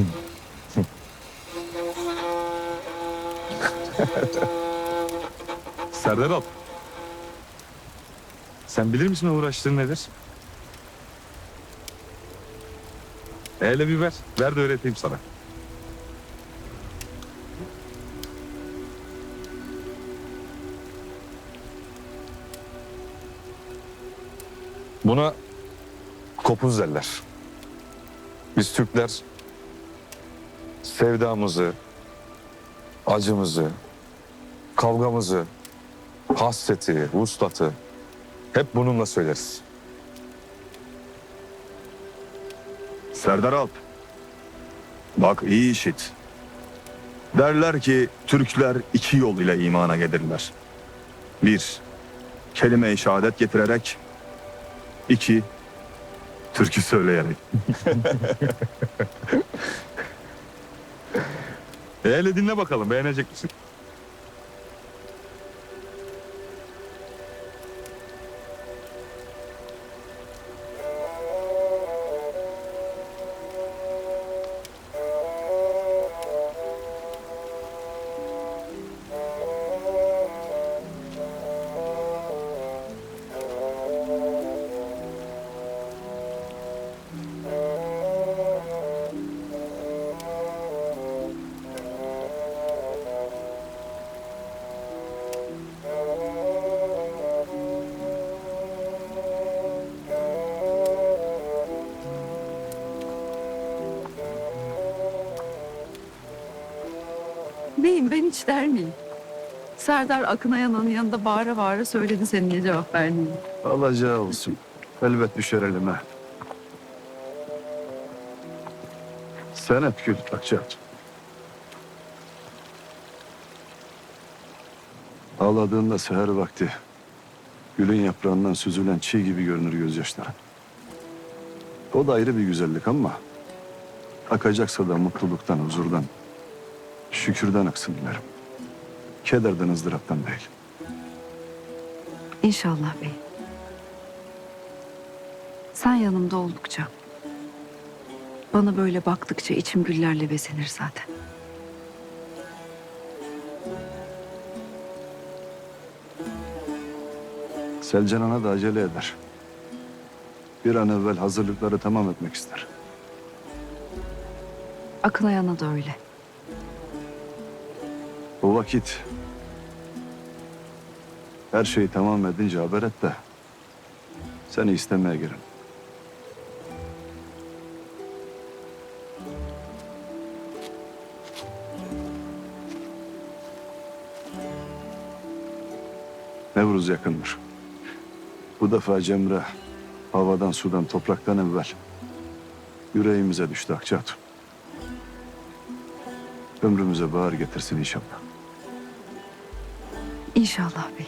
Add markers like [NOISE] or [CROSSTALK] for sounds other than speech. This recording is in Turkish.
[LAUGHS] Serdar Alp. Sen bilir misin uğraştığın nedir? Hele bir ver. Ver de öğreteyim sana. Buna kopuz derler. Biz Türkler sevdamızı, acımızı, kavgamızı, hasreti, vuslatı hep bununla söyleriz. Serdar Alp. Bak iyi işit. Derler ki Türkler iki yol ile imana gelirler. Bir, kelime-i şehadet getirerek. iki türkü söyleyerek. [LAUGHS] Hele dinle bakalım beğenecek misin? Neyim ben hiç der miyim? Serdar Akın Ayan'ın yanında bağıra bağıra söyledi seninle cevap vermeyi. Alacağı olsun. Elbet düşer elime. Sen et gül Akçaat. Ağladığında seher vakti gülün yaprağından süzülen çiğ gibi görünür gözyaşları. O da ayrı bir güzellik ama akacaksa da mutluluktan, huzurdan, şükürden aksın dilerim. Kederden, ızdıraptan değil. İnşallah bey. Sen yanımda oldukça, bana böyle baktıkça içim güllerle besenir zaten. Selcan Ana da acele eder. Bir an evvel hazırlıkları tamam etmek ister. Akın Ayan'a da öyle. O vakit her şeyi tamam edince haber et de seni istemeye girin. Nevruz yakındır. Bu defa Cemre havadan, sudan, topraktan evvel yüreğimize düştü Akçahat. Ömrümüze bahar getirsin inşallah. İnşallah bey.